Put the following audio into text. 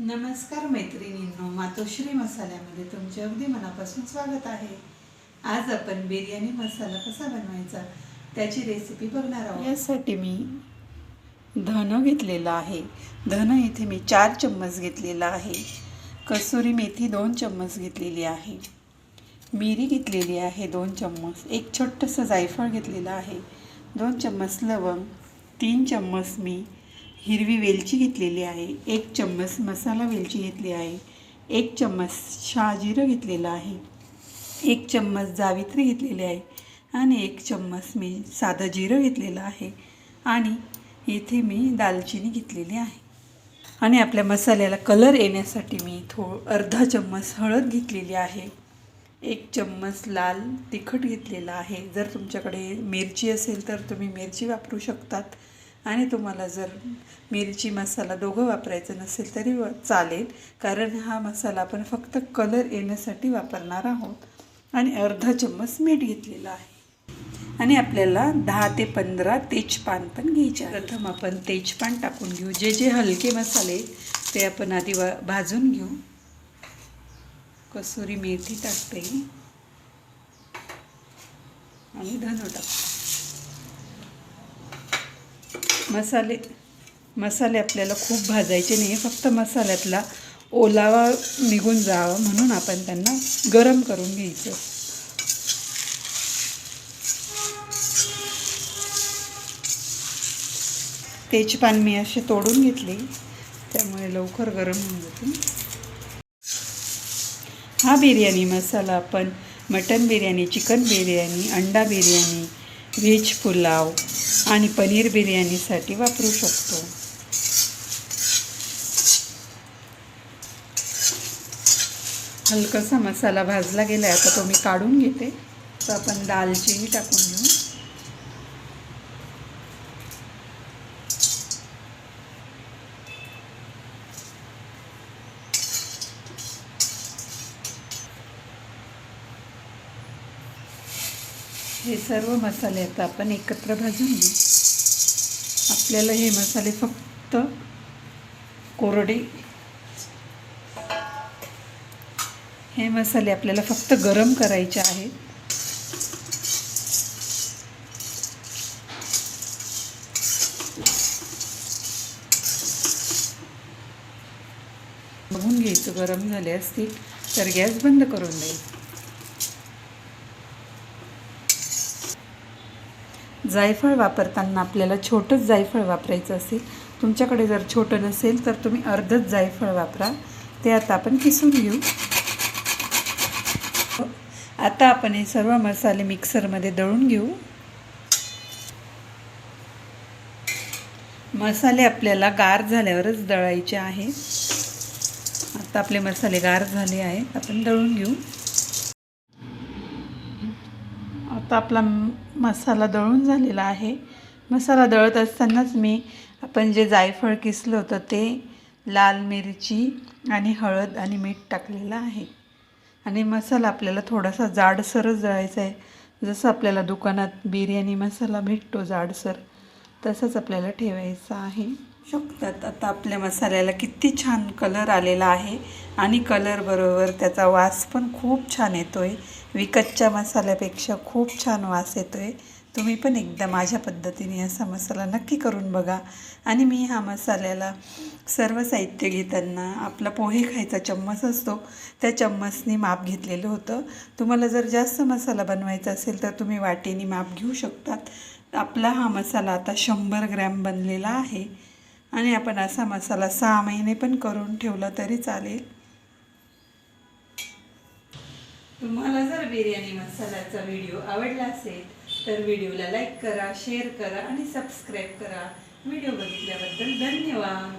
नमस्कार मैत्रिणींनो मातोश्री मसाल्यामध्ये तुमचे अगदी मनापासून स्वागत आहे. आज आपण बिर्याणी मसाला कसा बनवायचा त्याची रेसिपी बघणार आहोत. यासाठी मी धन घेतलेलं आहे. धन इथे मी चार चम्मच घेतलेला आहे. कसुरी मेथी दोन चम्मच घेतलेली आहे. मिरी घेतलेली आहे दोन चम्मच. एक छोटंसं जायफळ घेतलेलं आहे. दोन चम्मच लवंग. तीन चम्मच मी हिरवी वेलची घेतलेली आहे एक चम्मच मसाला वेलची घेतली आहे एक चम्मच शहाजिरं घेतलेलं आहे एक चम्मच जावित्री घेतलेली आहे आणि एक चम्मच मी साधं जिरं घेतलेलं आहे आणि इथे मी दालचिनी घेतलेली आहे. आणि आपल्या मसाल्याला कलर येण्यासाठी मी थो अर्धा चम्मच हळद घेतलेली आहे एक चम्मच लाल तिखट घेतलेला आहे. जर तुमच्याकडे मिरची असेल तर तुम्ही मिरची वापरू शकतात. आणि तुम्हाला जर मिरची मसाला दोघं वापरायचं नसेल तरी व- चालेल कारण हा मसाला आपण फक्त कलर येण्यासाठी वापरणार आहोत. आणि अर्धा चम्मच मीठ घेतलेलं आहे. आणि आपल्याला दहा ते पंधरा तेजपान पण घ्यायचे प्रथम आपण तेजपान टाकून घेऊ. जे जे हलके मसाले ते आपण आधी वा भाजून घेऊ. कसुरी मेथी टाकते. आणि धनो टाकते मसाले मसाले आपल्याला खूप भाजायचे नाही फक्त मसाल्यातला ओलावा निघून जावा म्हणून आपण त्यांना गरम करून घ्यायचं. तेजपान मी असे तोडून घेतले त्यामुळे लवकर गरम होऊन जाते हा बिर्याणी मसाला आपण मटन बिर्याणी चिकन बिर्याणी अंडा बिर्याणी व्हेज पुलाव आणि पनीर बिर्याणीसाठी वापरू शकतो. हलकासा मसाला भाजला गेला आहे आता तो मी काढून घेते. तर आपण दालचिनी टाकून घेऊ. हे सर्व मसाले आता आपण एकत्र भाजून घेऊ. आपल्याला हे मसाले फक्त कोरडे हे मसाले आपल्याला फक्त गरम करायचे आहेत. बघून घ्यायचं गरम झाले असतील तर गॅस बंद करून द्यायचं. जायफळ वापरताना आपल्याला छोटंच जायफळ वापरायचं असेल तुमच्याकडे जर छोटं नसेल तर तुम्ही अर्धच जायफळ वापरा. ते आता आपण किसून घेऊ. आता आपण हे सर्व मसाले मिक्सरमध्ये दळून घेऊ. मसाले आपल्याला गार झाल्यावरच दळायचे आहे आता आपले मसाले गार झाले आहेत. आपण दळून घेऊ. आता आपला मसाला दळून झालेला आहे. मसाला दळत असतानाच मी आपण जे जायफळ किसलं होतं ते लाल मिरची आणि हळद आणि मीठ टाकलेलं आहे. आणि मसाला आपल्याला थोडासा जाडसरच दळायचा आहे. जसं आपल्याला दुकानात बिर्याणी मसाला भेटतो जाडसर तसंच आपल्याला ठेवायचं आहे. शकतात. आता आपल्या मसाल्याला किती छान कलर आलेला आहे. आणि कलरबरोबर त्याचा वास पण खूप छान येतो आहे विकतच्या मसाल्यापेक्षा खूप छान वास येतो आहे तुम्ही पण एकदा माझ्या पद्धतीने असा मसाला नक्की करून बघा. आणि मी हा मसाल्याला सर्व साहित्य घेताना आपला पोहे खायचा चम्मच असतो. त्या चम्मचनी माप घेतलेलं होतं. तुम्हाला जर जास्त मसाला बनवायचा असेल तर तुम्ही वाटेने माप घेऊ शकतात. आपला हा मसाला आता शंभर ग्रॅम बनलेला आहे. आणि आपण असा मसाला सहा महिने पण करून ठेवला तरी चालेल. तुम्हाला जर बिर्याणी मसाल्याचा व्हिडिओ आवडला असेल तर व्हिडिओला लाईक करा शेअर करा आणि सबस्क्राईब करा. व्हिडिओ बघितल्याबद्दल धन्यवाद.